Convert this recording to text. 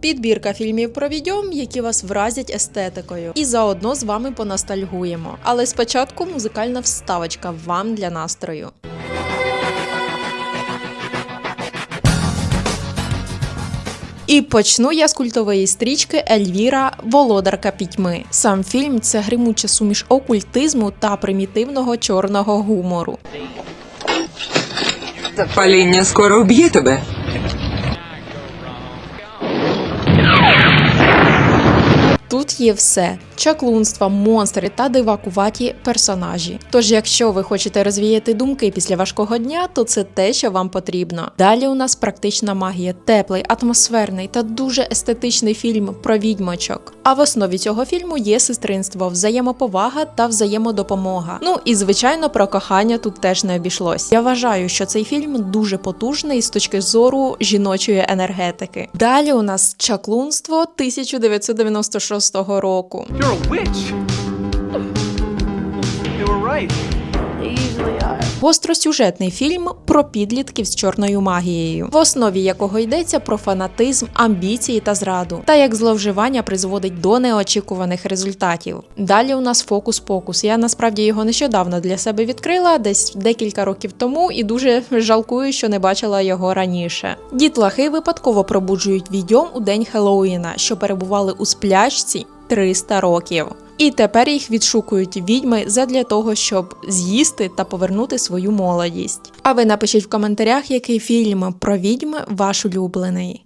Підбірка фільмів про відьом, які вас вразять естетикою, і заодно з вами поностальгуємо. Але спочатку музикальна вставочка вам для настрою. І почну я з культової стрічки Ельвіра Володарка пітьми. Сам фільм це гримуча суміш окультизму та примітивного чорного гумору. Паління скоро вб'є тебе. Тут є все: чаклунства, монстри та дивакуваті персонажі. Тож, якщо ви хочете розвіяти думки після важкого дня, то це те, що вам потрібно. Далі у нас практична магія, теплий, атмосферний та дуже естетичний фільм про відьмочок. А в основі цього фільму є сестринство, взаємоповага та взаємодопомога. Ну і звичайно, про кохання тут теж не обійшлось. Я вважаю, що цей фільм дуже потужний з точки зору жіночої енергетики. Далі у нас чаклунство 1996 року. You're a witch. You were right. Гостросюжетний фільм про підлітків з чорною магією, в основі якого йдеться про фанатизм, амбіції та зраду, та як зловживання призводить до неочікуваних результатів. Далі у нас фокус-покус. Я насправді його нещодавно для себе відкрила, десь декілька років тому, і дуже жалкую, що не бачила його раніше. Дітлахи випадково пробуджують відьом у день Хеллоуіна, що перебували у сплячці 300 років. І тепер їх відшукують відьми задля того, щоб з'їсти та повернути свою молодість. А ви напишіть в коментарях, який фільм про відьми ваш улюблений.